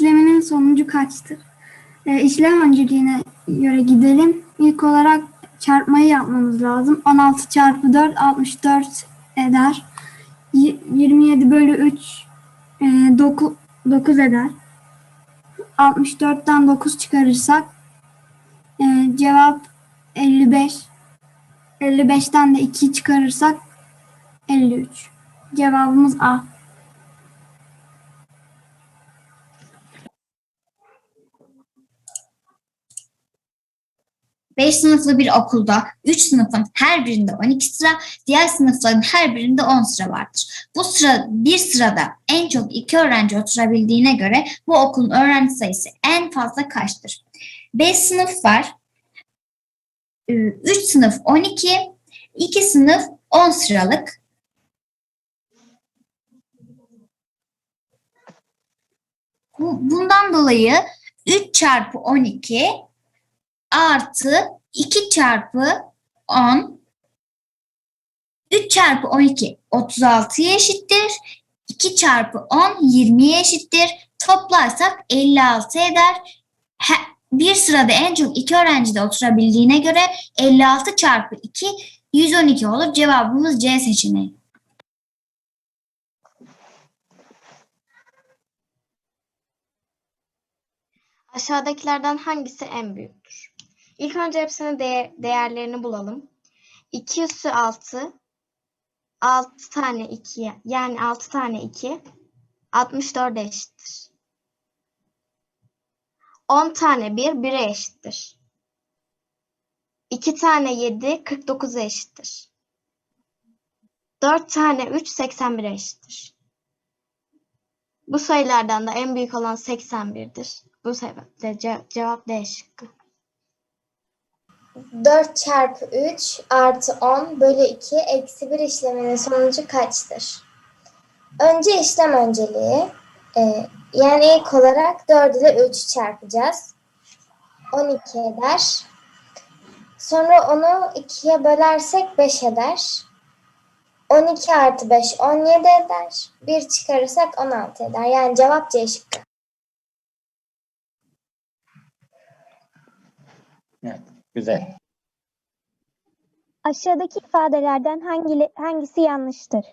işleminin sonucu kaçtır? E, işlem önceliğine göre gidelim. İlk olarak çarpmayı yapmamız lazım. 16 çarpı 4 64 eder. Y- 27 bölü 3 e, 9, 9 eder. 64'ten 9 çıkarırsak e, cevap 55. 55'ten de 2 çıkarırsak 53. Cevabımız A. Beş sınıflı bir okulda 3 sınıfın her birinde 12 sıra, diğer sınıfların her birinde 10 sıra vardır. Bu sıra bir sırada en çok 2 öğrenci oturabildiğine göre bu okulun öğrenci sayısı en fazla kaçtır? 5 sınıf var. 3 sınıf 12, 2 sınıf 10 sıralık. Bu- Bundan dolayı 3 çarpı 12 artı 2 çarpı 10 3 çarpı 12 36'ya eşittir. 2 çarpı 10 20'ye eşittir. Toplarsak 56 eder. Bir sırada en çok iki öğrenci de oturabildiğine göre 56 çarpı 2 112 olur. Cevabımız C seçeneği. Aşağıdakilerden hangisi en büyüktür? İlk önce hepsinin değer- değerlerini bulalım. 2 üssü 6, 6 tane 2, yani 6 tane 2, 64 eşittir. 10 tane 1, 1'e eşittir. 2 tane 7, 49'a eşittir. 4 tane 3, 81'e eşittir. Bu sayılardan da en büyük olan 81'dir. Bu sebeple ce- cevap D şıkkı. 4 çarpı 3 artı 10 bölü 2 eksi 1 işleminin sonucu kaçtır? Önce işlem önceliği. Ee, yani ilk olarak 4 ile 3 çarpacağız. 12 eder. Sonra onu 2'ye bölersek 5 eder. 12 artı 5 17 eder. 1 çıkarırsak 16 eder. Yani cevap C şıkkı. Evet, güzel. Aşağıdaki ifadelerden hangi, hangisi yanlıştır?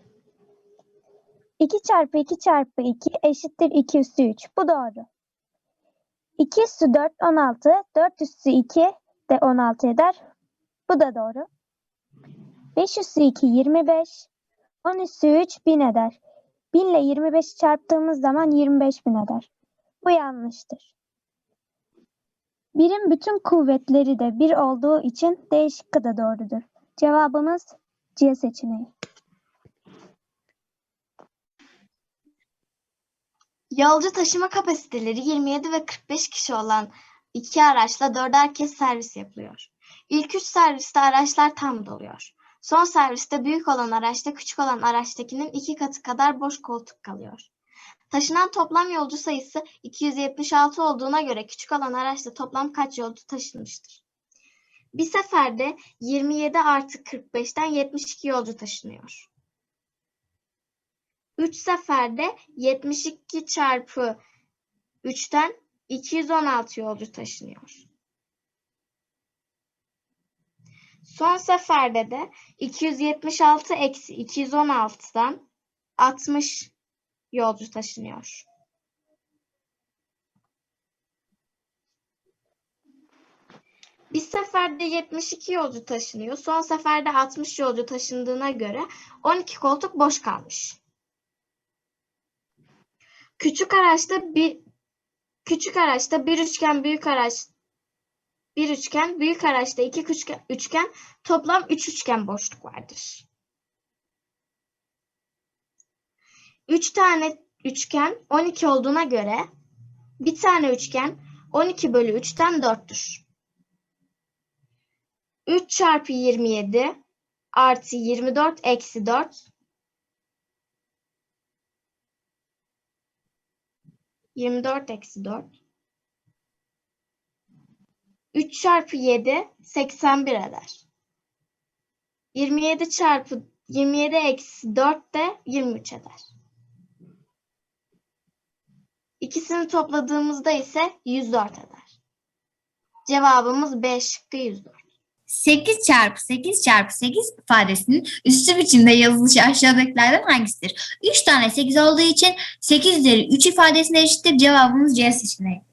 2 çarpı 2 çarpı 2 eşittir 2 üssü 3. Bu doğru. 2 üssü 4 16. 4 üssü 2 de 16 eder. Bu da doğru. 5 üssü 2 25. 10 üssü 3 1000 eder. 1000 ile 25'i çarptığımız zaman 25 bin eder. Bu yanlıştır. Birin bütün kuvvetleri de 1 olduğu için D şıkkı da doğrudur. Cevabımız C seçeneği. Yolcu taşıma kapasiteleri 27 ve 45 kişi olan iki araçla dörder kez servis yapılıyor. İlk üç serviste araçlar tam doluyor. Son serviste büyük olan araçta küçük olan araçtakinin iki katı kadar boş koltuk kalıyor. Taşınan toplam yolcu sayısı 276 olduğuna göre küçük olan araçta toplam kaç yolcu taşınmıştır? Bir seferde 27 artı 45'ten 72 yolcu taşınıyor. 3 seferde 72 çarpı 3'ten 216 yolcu taşınıyor. Son seferde de 276 eksi 216'dan 60 yolcu taşınıyor. Bir seferde 72 yolcu taşınıyor. Son seferde 60 yolcu taşındığına göre 12 koltuk boş kalmış. Küçük araçta bir küçük araçta bir üçgen büyük araç bir üçgen büyük araçta iki üçgen, üçgen toplam üç üçgen boşluk vardır. Üç tane üçgen 12 olduğuna göre bir tane üçgen 12 bölü 3'ten 4'tür. 3 çarpı 27 artı 24 eksi 4 24 eksi 4. 3 çarpı 7 81 eder. 27 çarpı 27 eksi 4 de 23 eder. İkisini topladığımızda ise 104 eder. Cevabımız B şıkkı 104. 8 çarpı 8 çarpı 8 ifadesinin üstü biçimde yazılışı aşağıdakilerden hangisidir? 3 tane 8 olduğu için 8 üzeri 3 ifadesine eşittir. Cevabımız C seçeneği.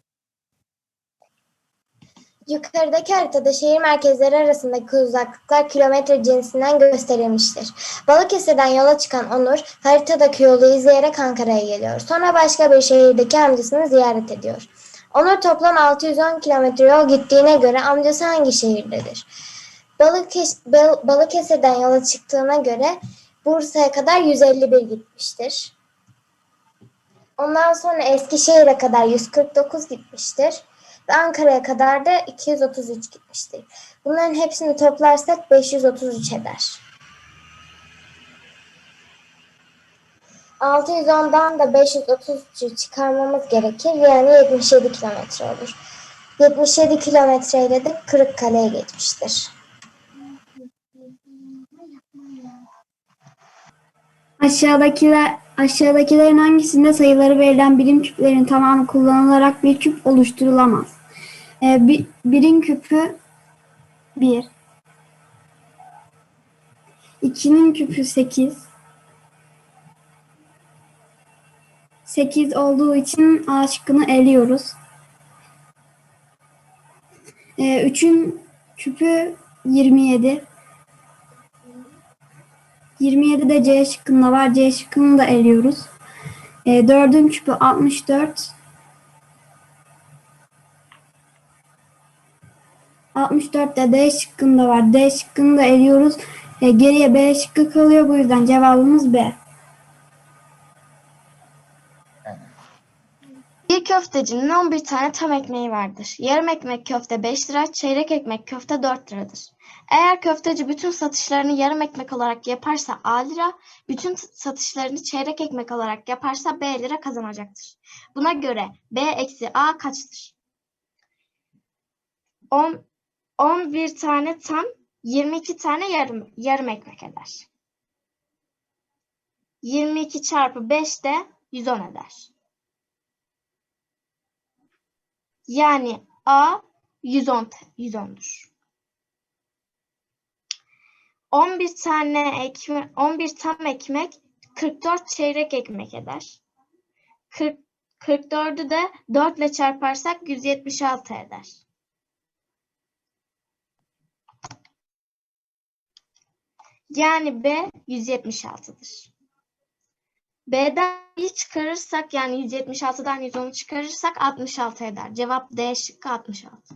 Yukarıdaki haritada şehir merkezleri arasındaki uzaklıklar kilometre cinsinden gösterilmiştir. Balıkesir'den yola çıkan Onur haritadaki yolu izleyerek Ankara'ya geliyor. Sonra başka bir şehirdeki amcasını ziyaret ediyor. Onur toplam 610 kilometre yol gittiğine göre amcası hangi şehirdedir? Balıkes Bal- Balıkesir'den yola çıktığına göre Bursa'ya kadar 151 gitmiştir. Ondan sonra Eskişehir'e kadar 149 gitmiştir ve Ankara'ya kadar da 233 gitmiştir. Bunların hepsini toplarsak 533 eder. 610'dan da 533'ü çıkarmamız gerekir. Yani 77 kilometre olur. 77 kilometreyle de Kırıkkale'ye geçmiştir. Aşağıdakiler aşağıdakilerin hangisinde sayıları verilen birim küplerin tamamı kullanılarak bir küp oluşturulamaz? Ee, bir, birin küpü 1. 2'nin küpü 8. 8 olduğu için A şıkkını eliyoruz. Ee, 3'ün küpü 27. 27 de C şıkkında var. C şıkkını da eliyoruz. E, 4'ün küpü 64. 64 de D şıkkında var. D şıkkını da eliyoruz. E, geriye B şıkkı kalıyor. Bu yüzden cevabımız B. Bir köftecinin 11 tane tam ekmeği vardır. Yarım ekmek köfte 5 lira, çeyrek ekmek köfte 4 liradır. Eğer köfteci bütün satışlarını yarım ekmek olarak yaparsa A lira, bütün satışlarını çeyrek ekmek olarak yaparsa B lira kazanacaktır. Buna göre B eksi A kaçtır? 10, 11 tane tam, 22 tane yarım, yarım ekmek eder. 22 çarpı 5 de 110 eder. Yani A 110 te- 110'dur. 11 tane ekmek 11 tam ekmek 44 çeyrek ekmek eder. 40 44'ü de 4 ile çarparsak 176 eder. Yani B 176'dır. B'den bir çıkarırsak yani 176'dan 110'u çıkarırsak 66 eder. Cevap D şıkkı 66.